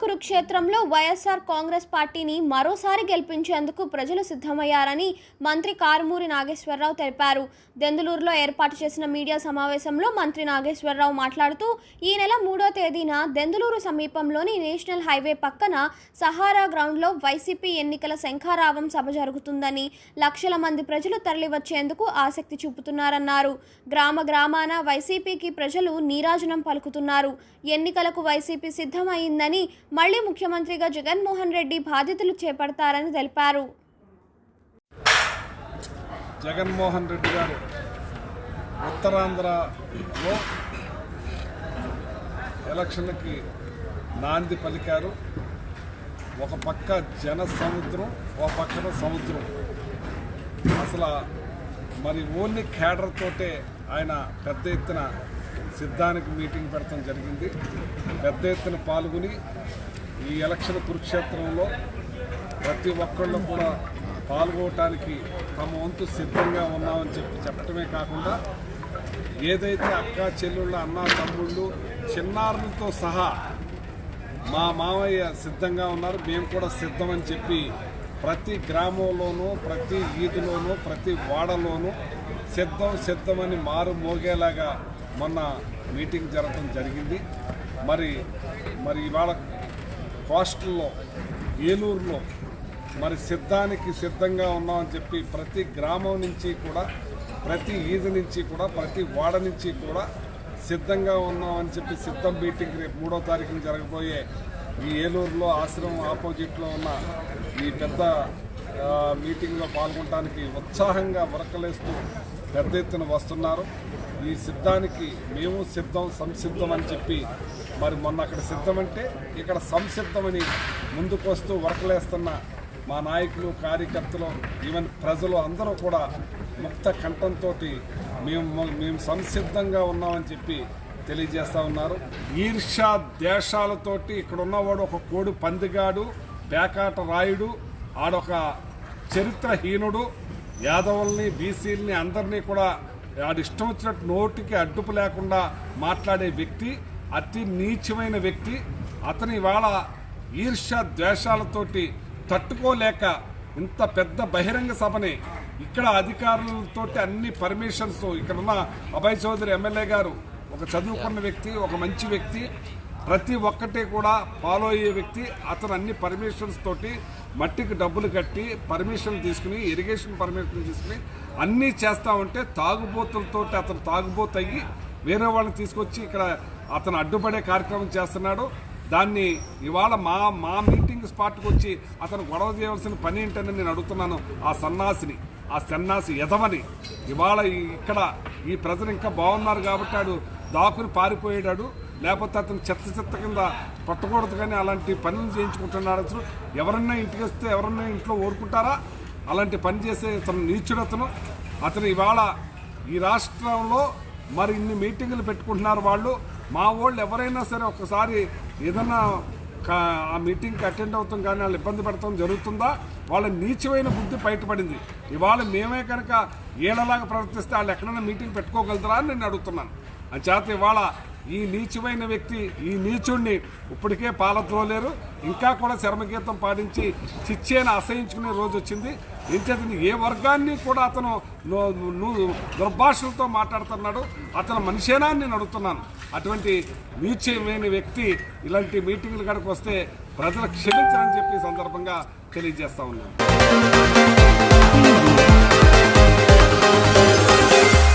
కురుక్షేత్రంలో వైఎస్ఆర్ కాంగ్రెస్ పార్టీని మరోసారి గెలిపించేందుకు ప్రజలు సిద్ధమయ్యారని మంత్రి కారుమూరి నాగేశ్వరరావు తెలిపారు. దెందులూరులో ఏర్పాటు చేసిన మీడియా సమావేశంలో మంత్రి నాగేశ్వరరావు మాట్లాడుతూ ఈ నెల మూడో తేదీన దెందులూరు సమీపంలోని నేషనల్ హైవే పక్కన సహారా గ్రౌండ్లో వైసీపీ ఎన్నికల శంఖారావం సభ జరుగుతుందని లక్షల మంది ప్రజలు తరలివచ్చేందుకు ఆసక్తి చూపుతున్నారన్నారు. గ్రామ గ్రామాన వైసీపీకి ప్రజలు నీరాజనం పలుకుతున్నారు. ఎన్నికలకు వైసీపీ సిద్ధమైందని మళ్ళీ ముఖ్యమంత్రిగా జగన్మోహన్ రెడ్డి బాధ్యతలు చేపడతారని తెలిపారు. జగన్మోహన్ రెడ్డి గారు ఉత్తరాంధ్రలో ఎలక్షన్లకి నాంది పలికారు. ఒక పక్క జన సముద్రం ఒక పక్కన సముద్రం. అసలు మరి ఓన్లీ క్యాడర్ తోటే ఆయన పెద్ద ఎత్తున సిద్ధానికి మీటింగ్ పెడతాం జరిగింది. పెద్ద ఎత్తున పాల్గొని ఈ ఎలక్షన్ కురుక్షేత్రంలో ప్రతి ఒక్కళ్ళు కూడా పాల్గొనటానికి తమ వంతు సిద్ధంగా ఉన్నామని చెప్పి చెప్పటమే కాకుండా ఏదైతే అక్క చెల్లుళ్ళ అన్న తమ్ముళ్ళు చిన్నారులతో సహా మా మామయ్య సిద్ధంగా ఉన్నారు. మేము కూడా సిద్ధమని చెప్పి ప్రతి గ్రామంలోనూ ప్రతి ఈదులోనూ ప్రతి వాడలోనూ సిద్ధం సిద్ధమని మారు మోగేలాగా మొన్న మీటింగ్ జరగడం జరిగింది. మరి మరి ఇవాళ కోస్టల్లో ఏలూరులో మరి సిద్ధానికి సిద్ధంగా ఉన్నామని చెప్పి ప్రతి గ్రామం నుంచి కూడా ప్రతి ఈది నుంచి కూడా ప్రతి వాడ నుంచి కూడా సిద్ధంగా ఉన్నామని చెప్పి సిద్ధం మీటింగ్ రేపు మూడో తారీఖున జరగబోయే ఈ ఏలూరులో ఆశ్రమం ఆపోజిట్లో ఉన్న ఈ పెద్ద మీటింగ్లో పాల్గొనడానికి ఉత్సాహంగా ఉరకలేస్తూ పెద్ద ఎత్తున వస్తున్నారు. ఈ సిద్ధానికి మేము సిద్ధం సంసిద్ధం అని చెప్పి మరి మొన్న అక్కడ సిద్ధమంటే ఇక్కడ సంసిద్ధమని ముందుకు వస్తూ వరకలేస్తున్న మా నాయకులు కార్యకర్తలు ఈవెన్ ప్రజలు అందరూ కూడా ముక్త కంఠంతో మేము మేము సంసిద్ధంగా ఉన్నామని చెప్పి తెలియజేస్తూ ఉన్నారు. ఈర్ష్యా దేశాలతోటి ఇక్కడ ఉన్నవాడు ఒక కోడి పందిగాడు పేకాట రాయుడు ఆడొక చరిత్రహీనుడు యాదవుల్ని బీసీలని అందరినీ కూడా వాడు ఇష్టం వచ్చినట్టు నోటికి అడ్డుపు లేకుండా మాట్లాడే వ్యక్తి అతి నీచమైన వ్యక్తి అతని ఇవాళ ఈర్ష్య ద్వేషాలతోటి తట్టుకోలేక ఇంత పెద్ద బహిరంగ సభని ఇక్కడ అధికారులతో అన్ని పర్మిషన్స్ ఇక్కడ ఉన్న అభయ్ చౌదరి ఎమ్మెల్యే గారు ఒక చదువుకున్న వ్యక్తి ఒక మంచి వ్యక్తి ప్రతి ఒక్కటి కూడా ఫాలో అయ్యే వ్యక్తి అతను అన్ని పర్మిషన్స్ తోటి మట్టికి డబ్బులు కట్టి పర్మిషన్ తీసుకుని ఇరిగేషన్ పర్మిషన్ తీసుకుని అన్నీ చేస్తూ ఉంటే తాగుబోతులతోటి అతను తాగుబోతు అయ్యి వేరే వాళ్ళని తీసుకొచ్చి ఇక్కడ అతను అడ్డుపడే కార్యక్రమం చేస్తున్నాడు. దాన్ని ఇవాళ మా మా మీటింగ్ స్పాట్కి వచ్చి అతను గొడవ చేయవలసిన పని ఏంటని నేను అడుగుతున్నాను ఆ సన్నాసిని. ఆ సన్నాసి ఎదవని ఇవాళ ఇక్కడ ఈ ప్రజలు ఇంకా బాగున్నారు కాబట్టి ఆడు దాకుని పారిపోయాడు. లేకపోతే అతను చెత్త చెత్త కింద పట్టకూడదు కానీ అలాంటి పనులు చేయించుకుంటున్నాడు అసలు ఎవరన్నా ఇంటికి వస్తే ఎవరన్నా ఇంట్లో ఓరుకుంటారా అలాంటి పని చేసే అతను నీచుడు అతను. అతను ఇవాళ ఈ రాష్ట్రంలో మరి ఇన్ని మీటింగులు పెట్టుకుంటున్నారు వాళ్ళు. మా వాళ్ళు ఎవరైనా సరే ఒకసారి ఏదన్నా కా- ఆ మీటింగ్కి అటెండ్ అవుతాం కానీ వాళ్ళు ఇబ్బంది పడతాం జరుగుతుందా? వాళ్ళ నీచమైన బుద్ధి బయటపడింది. ఇవాళ మేమే కనుక ఏళ్ళలాగా ప్రవర్తిస్తే వాళ్ళు ఎక్కడైనా మీటింగ్ పెట్టుకోగలుగుతారా అని నేను అడుగుతున్నాను. అంచేత ఇవాళ ఈ నీచమైన వ్యక్తి ఈ నీచుణ్ణి ఇప్పటికే పాలద్రోలేరు. ఇంకా కూడా శర్మగీతం పాటించి చిచ్చేని అసహించుకునే రోజు వచ్చింది. ఇంచేతని ఏ వర్గాన్ని కూడా అతను దుర్భాషలతో మాట్లాడుతున్నాడు. అతను మనిషేనా నేను అడుగుతున్నాను. అటువంటి నీచమైన వ్యక్తి ఇలాంటి మీటింగ్లు కనుక వస్తే ప్రజలు క్షమించాలని చెప్పి సందర్భంగా తెలియజేస్తా ఉన్నాను.